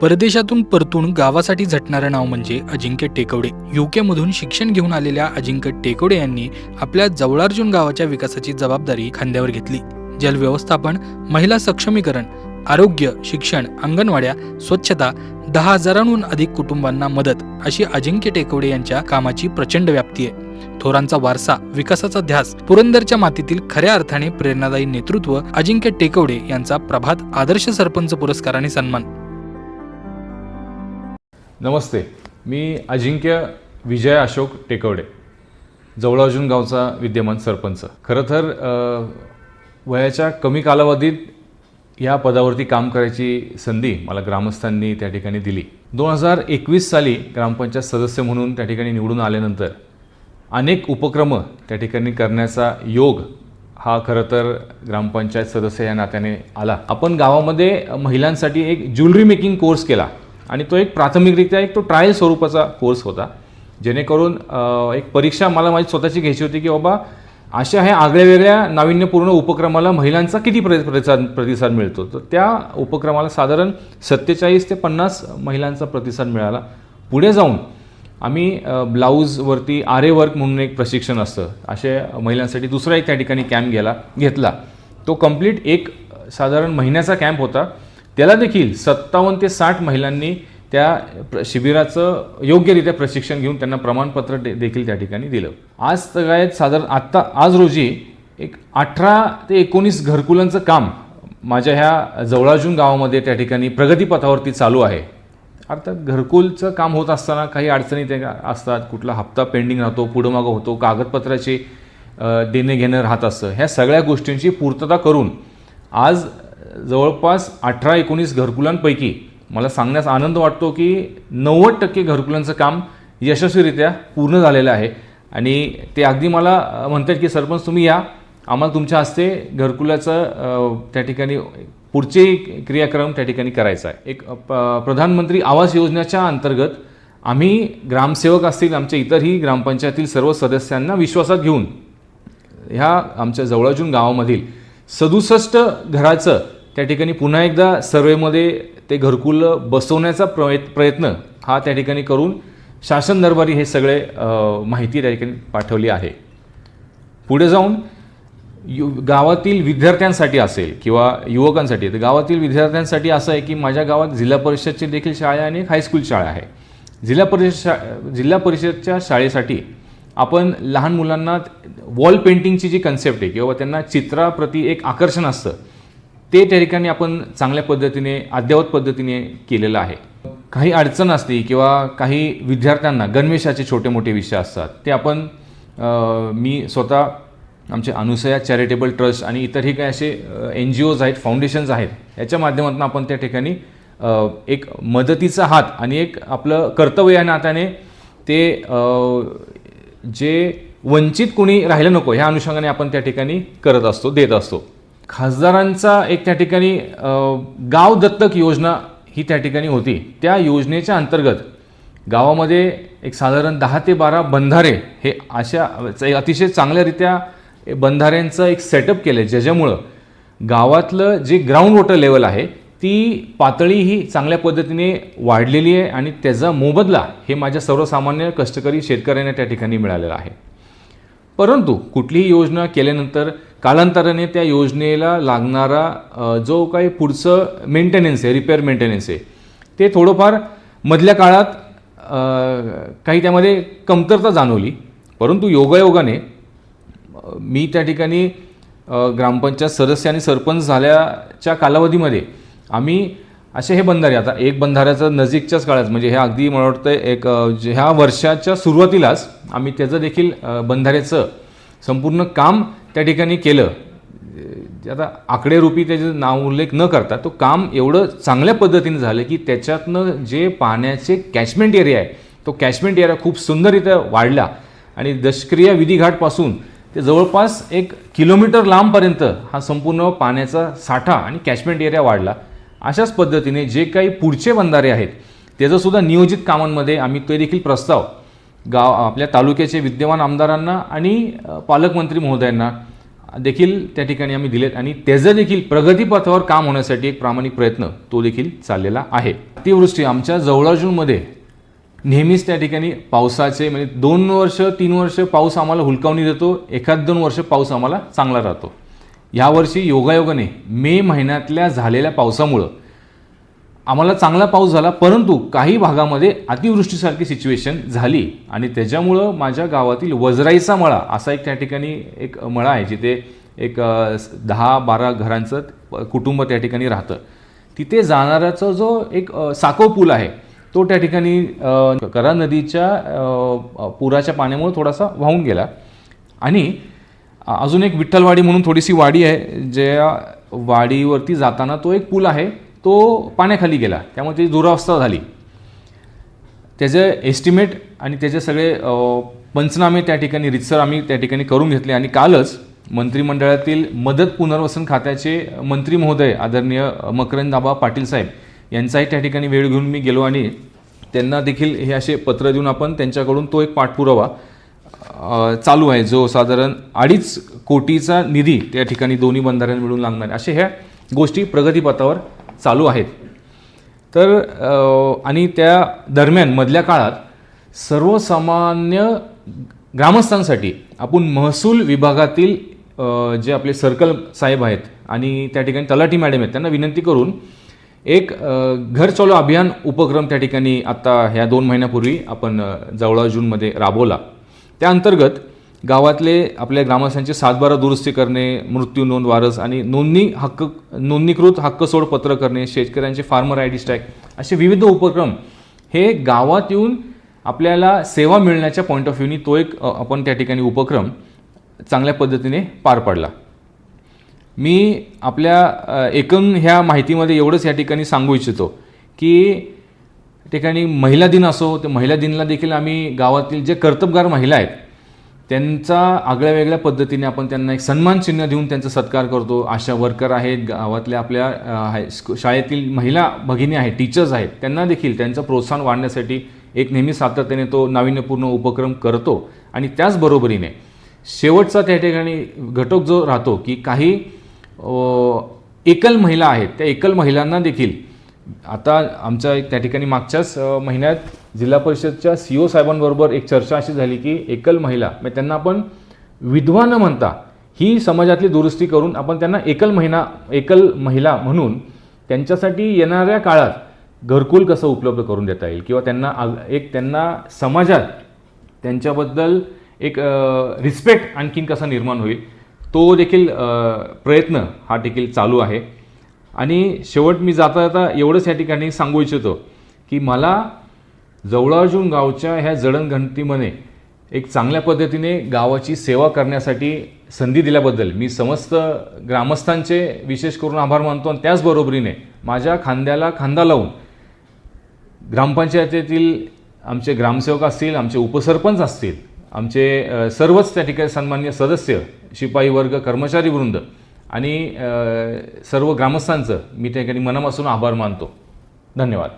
परदेशातून परतून गावासाठी झटणारं नाव म्हणजे अजिंक्य टेकवडे. युकेमधून शिक्षण घेऊन आलेल्या अजिंक्य टेकवडे यांनी आपल्या जवळार्जुन गावाच्या विकासाची जबाबदारी खांद्यावर घेतली. जलव्यवस्थापन महिला सक्षमीकरण आरोग्य शिक्षण अंगणवाड्या स्वच्छता दहा हजारांहून अधिक कुटुंबांना मदत अशी अजिंक्य टेकवडे यांच्या कामाची प्रचंड व्याप्ती आहे. थोरांचा वारसा विकासाचा ध्यास पुरंदरच्या मातीतील खऱ्या अर्थाने प्रेरणादायी नेतृत्व अजिंक्य टेकवडे यांचा प्रभात आदर्श सरपंच पुरस्काराने सन्मान. नमस्ते. मी अजिंक्य विजय अशोक टेकवडे जवळार्जुन गावचा विद्यमान सरपंच. खरं तर वयाच्या कमी कालावधीत या पदावरती काम करायची संधी मला ग्रामस्थांनी त्या ठिकाणी दिली. दोन हजार एकवीस साली ग्रामपंचायत सदस्य म्हणून त्या ठिकाणी निवडून आल्यानंतर अनेक उपक्रम त्या ठिकाणी करण्याचा योग हा खरं तर ग्रामपंचायत सदस्य या नात्याने आला. आपण गावामध्ये महिलांसाठी एक ज्वेलरी मेकिंग कोर्स केला. आणि तो एक प्राथमिकरित्या एक तो ट्रायल स्वरूपाचा कोर्स होता. जेणेकरून एक परीक्षा मला माझी स्वतःची घ्यायची होती की बाबा अशा ह्या आगळ्या वेगळ्या नाविन्यपूर्ण उपक्रमाला महिलांचा किती प्र प्रतिसाद प्रतिसाद मिळतो? तर त्या उपक्रमाला साधारण सत्तेचाळीस ते पन्नास महिलांचा प्रतिसाद मिळाला. पुढे जाऊन आम्ही ब्लाऊजवरती आरे वर्क म्हणून एक प्रशिक्षण असतं. असे महिलांसाठी दुसरा एक त्या ठिकाणी कॅम्प गेला घेतला. तो कंप्लीट एक साधारण महिन्याचा कॅम्प होता. त्याला देखील सत्तावन्न ते साठ महिलांनी त्या प्र शिबिराचं योग्यरित्या प्रशिक्षण घेऊन त्यांना प्रमाणपत्र दे देखील त्या ठिकाणी दिलं. आज सगळ्यात साधारण आत्ता आज रोजी एक अठरा ते एकोणीस घरकुलांचं काम माझ्या ह्या जवळाजून गावामध्ये त्या ठिकाणी प्रगतीपथावरती चालू आहे. अर्थात घरकुलचं काम होत असताना काही अडचणी त्या असतात कुठला हप्ता पेंडिंग राहतो पुढं मागं होतो कागदपत्राचे देणे घेणं राहत असतं. ह्या सगळ्या गोष्टींची पूर्तता करून आज जवळपास अठरा एकोणीस घरकुलांपैकी मला सांगण्यास आनंद वाटतो की नव्वद टक्के घरकुलांचं काम यशस्वीरित्या पूर्ण झालेलं आहे. आणि ते अगदी मला म्हणतात की सरपंच तुम्ही या. आम्हाला तुमच्या हस्ते घरकुलाचं त्या ठिकाणी पुढचे क्रियाक्रम त्या ठिकाणी करायचा आहे. एक प- प्रधानमंत्री आवास योजनेच्या अंतर्गत आम्ही ग्रामसेवक असतील आमच्या इतरही ग्रामपंचायतील सर्व सदस्यांना विश्वासात घेऊन ह्या आमच्या जवळजून गावामधील सदुसष्ट घराचं त्या ठिकाणी पुन्हा एकदा सर्वेमध्ये ते घरकुल बसवण्याचा प्रयत् प्रयत्न हा त्या ठिकाणी करून शासन दरबारी हे सगळे माहिती त्या ठिकाणी पाठवली आहे. पुढे जाऊन यु गावातील विद्यार्थ्यांसाठी असेल किंवा युवकांसाठी तर गावातील विद्यार्थ्यांसाठी असं आहे की माझ्या गावात जिल्हा परिषदची देखील शाळा आहे आणि एक हायस्कूल शाळा आहे. जिल्हा परिषद शा जिल्हा परिषदच्या शाळेसाठी आपण लहान मुलांना वॉल पेंटिंगची जी कन्सेप्ट आहे किंवा त्यांना चित्राप्रती एक आकर्षण असतं ते त्या ठिकाणी आपण चांगल्या पद्धतीने अद्ययावत पद्धतीने केलेलं आहे. काही अडचण असते किंवा काही विद्यार्थ्यांना गणवेशाचे छोटे मोठे विषय असतात ते आपण मी स्वतः आमचे अनुसया चॅरिटेबल ट्रस्ट आणि इतरही काही असे एन जी ओज आहेत फाउंडेशन्स आहेत याच्या माध्यमातून आपण त्या ठिकाणी एक मदतीचा हात आणि एक आपलं कर्तव्य या नात्याने ते जे वंचित कोणी राहिलं नको ह्या अनुषंगाने आपण त्या ठिकाणी करत असतो देत असतो. खासदारांचा एक त्या ठिकाणी गाव दत्तक योजना ही त्या ठिकाणी होती. त्या योजनेच्या अंतर्गत गावामध्ये एक साधारण दहा ते बारा बंधारे हे अशा अतिशय चांगल्यारित्या बंधाऱ्यांचं एक सेटअप केलं आहे ज्याच्यामुळं गावातलं जे ग्राउंड वॉटर लेवल आहे ती पातळी ही चांगल्या पद्धतीने वाढलेली आहे आणि त्याचा मोबदला हे माझ्या सर्वसामान्य कष्टकरी शेतकऱ्यांना त्या ठिकाणी मिळालेला आहे. परंतु कुठलीही योजना केल्यानंतर कालांतराने त्या योजनेला लागणारा जो काही पुढचं मेंटेनन्स आहे रिपेअर मेंटेनन्स आहे ते थोडंफार मधल्या काळात काही त्यामध्ये कमतरता जाणवली. परंतु योगायोगाने मी त्या ठिकाणी ग्रामपंचायत सदस्य आणि सरपंच झाल्याच्या कालावधीमध्ये आम्ही असे हे बंधारे आता एक बंधाऱ्याचं नजीकच्याच काळात म्हणजे हे अगदी मला वाटतं एक ह्या वर्षाच्या सुरुवातीलाच आम्ही त्याचं देखील बंधाऱ्याचं संपूर्ण काम त्या ठिकाणी केलं. आता आकडेरूपी त्याचं नाव उल्लेख न करता तो काम एवढं चांगल्या पद्धतीने झालं की त्याच्यातनं जे पाण्याचे कॅचमेंट एरिया आहे तो कॅचमेंट एरिया खूप सुंदररित्या वाढला. आणि दशक्रिया विधीघाटपासून ते जवळपास एक किलोमीटर लांबपर्यंत हा संपूर्ण पाण्याचा साठा आणि कॅचमेंट एरिया वाढला. अशाच पद्धतीने जे काही पुढचे बंधारे आहेत त्याचंसुद्धा नियोजित कामांमध्ये आम्ही ते देखील प्रस्ताव गाव आपल्या तालुक्याचे विद्यमान आमदारांना आणि पालकमंत्री महोदयांना देखील त्या ठिकाणी आम्ही दिलेत आणि त्याचं देखील प्रगतीपथावर काम होण्यासाठी एक प्रामाणिक प्रयत्न तो देखील चाललेला आहे. अतिवृष्टी आमच्या जवळजूनमध्ये नेहमीच त्या ठिकाणी पावसाचे म्हणजे दोन वर्ष तीन वर्ष पाऊस आम्हाला हुलकावणी देतो एखाद दोन वर्ष पाऊस आम्हाला चांगला राहतो. यावर्षी योगायोगाने मे महिन्यातल्या झालेल्या पावसामुळं आम्हाला चांगला पाऊस झाला परंतु काही भागामध्ये अतिवृष्टीसारखी सिच्युएशन झाली. आणि त्याच्यामुळं माझ्या गावातील वजराईचा मळा असा एक त्या ठिकाणी एक मळा आहे जिथे एक दहा बारा घरांचं कुटुंब त्या ठिकाणी राहतं. तिथे जाणाऱ्याचा जो एक साको पूल आहे तो त्या ठिकाणी करा नदीच्या पुराच्या पाण्यामुळे थोडासा वाहून गेला. आणि अजून एक विठ्ठलवाडी म्हणून थोडीशी वाडी आहे ज्या वाडीवरती जाताना तो एक पूल आहे. तो पाण्याखाली गेला. त्यामुळे त्याची दुरावस्था झाली. त्याचे एस्टिमेट आणि त्याचे सगळे पंचनामे त्या ठिकाणी रितसर आम्ही त्या ठिकाणी करून घेतले. आणि कालच मंत्रिमंडळातील मदत पुनर्वसन खात्याचे मंत्री महोदय आदरणीय मकरंदाबा पाटील साहेब यांचाही त्या ठिकाणी वेळ घेऊन मी गेलो आणि त्यांना देखील हे असे पत्र देऊन आपण त्यांच्याकडून तो एक पाठपुरावा चालू आहे जो साधारण अडीच कोटीचा निधी त्या ठिकाणी दोन्ही बंधाऱ्यांना मिळून लागणार असे अशा ह्या गोष्टी प्रगतीपथावर चालू आहेत. तर आणि त्या दरम्यान मधल्या काळात सर्वसामान्य ग्रामस्थांसाठी आपण महसूल विभागातील जे आपले सर्कल साहेब आहेत आणि त्या ठिकाणी तलाठी मॅडम आहेत त्यांना विनंती करून एक घर चालू अभियान उपक्रम त्या ठिकाणी आत्ता ह्या दोन महिन्यापूर्वी आपण जवळ जवळा जूनमध्ये राबवला. त्या अंतर्गत गावातले आपल्या ग्रामस्थांचे सातबारा दुरुस्ती करणे मृत्यू नोंद वारस आणि नोंदणी हक्क नोंदणीकृत हक्क सोड पत्र करणे शेतकऱ्यांचे फार्मर आय डी स्टॅक असे विविध उपक्रम हे गावात येऊन आपल्याला सेवा मिळण्याच्या पॉईंट ऑफ व्ह्यूनी तो एक आपण त्या ठिकाणी उपक्रम चांगल्या पद्धतीने पार पाडला. मी आपल्या एकूण ह्या माहितीमध्ये एवढंच या ठिकाणी सांगू इच्छितो की ठिकाणी महिला दिन असो तर महिला दिनला देखील आम्ही गावातील जे कर्तबगार महिला आहेत त्यांचा आगळ्या वेगळ्या पद्धतीने आपण त्यांना एक सन्मान चिन्ह देऊन त्यांचा सत्कार करतो. आशा वर्कर आहेत गावातल्या आपल्या हाय- स्कू- शाळेतील महिला भगिनी आहेत टीचर्स आहेत त्यांना देखील त्यांचं प्रोत्साहन वाढण्यासाठी एक नेहमी सातत्याने तो नाविन्यपूर्ण उपक्रम करतो. आणि त्याचबरोबरीने शेवटचा त्या ठिकाणी घटक जो राहतो की काही एकल महिला आहेत. त्या एकल महिलांना देखील आता आमच्या त्या ठिकाणी मागच्याच महिन्यात जिल्हा परिषदच्या सी ओ साहेबांबरोबर एक चर्चा अशी झाली की एकल महिला म्हणजे त्यांना आपण विधवा न म्हणता ही समाजातली दुरुस्ती करून आपण त्यांना एकल महिना एकल महिला म्हणून त्यांच्यासाठी येणाऱ्या काळात घरकुल कसं उपलब्ध करून देता येईल? किंवा त्यांना एक त्यांना समाजात त्यांच्याबद्दल एक रिस्पेक्ट आणखीन कसा निर्माण होईल? तो देखील प्रयत्न हा देखील चालू आहे. आणि शेवट मी जाता जाता एवढंच या ठिकाणी सांगू इच्छितो की मला जवळाजून गावच्या ह्या जडणघंटीमध्ये एक चांगल्या पद्धतीने गावाची सेवा करण्यासाठी संधी दिल्याबद्दल मी समस्त ग्रामस्थांचे विशेष करून आभार मानतो आणि त्याचबरोबरीने माझ्या खांद्याला खांदा लावून ग्रामपंचायतीतील आमचे ग्रामसेवक असतील आमचे उपसरपंच असतील आमचे सर्वच त्या ठिकाणी सन्मान्य सदस्य शिपाई वर्ग कर्मचारी वृंद आणि सर्व ग्रामस्थांचं मी त्या ठिकाणी मनापासून आभार मानतो. धन्यवाद.